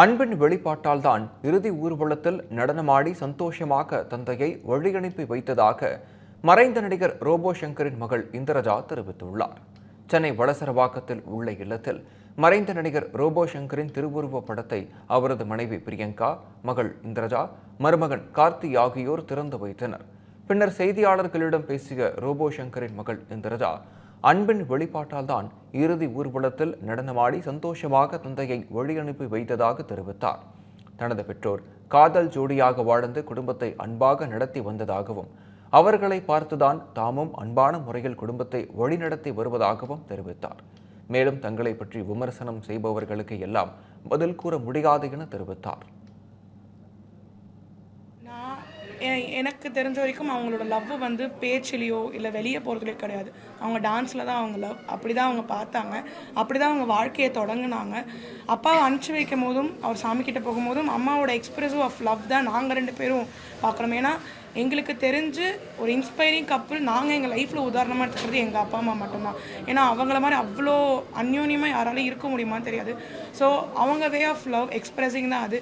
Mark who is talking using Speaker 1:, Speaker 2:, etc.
Speaker 1: அன்பின் வெளிப்பாட்டால் தான் இறுதி ஊர்வலத்தில் நடனமாடி சந்தோஷமாக தந்தையை வழியனுப்பி வைத்ததாக மறைந்த நடிகர் ரோபோ சங்கரின் மகள் இந்திரஜா தெரிவித்துள்ளார். சென்னை வளசரவாக்கத்தில் உள்ள இல்லத்தில் மறைந்த நடிகர் ரோபோ சங்கரின் திருவுருவ படத்தை அவரது மனைவி பிரியங்கா மகள் இந்திரஜா மருமகன் கார்த்தி ஆகியோர் திறந்து வைத்தனர். பின்னர் செய்தியாளர்களிடம் பேசிய ரோபோ சங்கரின் மகள் இந்திரஜா அன்பின் வெளிப்பாட்டால் தான் இறுதி ஊர்வலத்தில் நடனமாடி சந்தோஷமாக தந்தையை வழியனுப்பி வைத்ததாக தெரிவித்தார். தனது பெற்றோர் காதல் ஜோடியாக வாழ்ந்து குடும்பத்தை அன்பாக நடத்தி வந்ததாகவும் அவர்களை பார்த்துதான் தாமும் அன்பான முறையில் குடும்பத்தை வழிநடத்தி வருவதாகவும் தெரிவித்தார். மேலும் தங்களை பற்றி விமர்சனம் செய்பவர்களுக்கு எல்லாம் பதில் கூற முடியாது என தெரிவித்தார்.
Speaker 2: எனக்கு தெரிஞ்ச வரைக்கும் அவங்களோட லவ் வந்து பேச்சிலையோ இல்லை வெளியே போகிறதுலையோ கிடையாது. அவங்க டான்ஸில் தான் அவங்க லவ் அப்படி தான் அவங்க பார்த்தாங்க. அப்படி தான் அவங்க வாழ்க்கையை தொடங்கினாங்க. அப்பாவை அனுப்பிச்சி வைக்கும் போதும் அவர் சாமிக்கிட்ட போகும்போதும் அம்மாவோட எக்ஸ்பிரசிவ் ஆஃப் லவ் தான் நாங்கள் ரெண்டு பேரும் பார்க்குறோம். ஏன்னா எங்களுக்கு தெரிஞ்சு ஒரு இன்ஸ்பைரிங் கப்புள் நாங்கள் எங்கள் லைஃப்பில் உதாரணமாக எடுத்துக்கிறது எங்கள் அப்பா அம்மா மட்டும்தான். ஏன்னா அவங்கள மாதிரி அவ்வளோ அந்யோன்யமாக யாராலையும் இருக்க முடியுமான்னு தெரியாது. ஸோ அவங்க வே ஆஃப் லவ் எக்ஸ்பிரஸிங் தான் அது.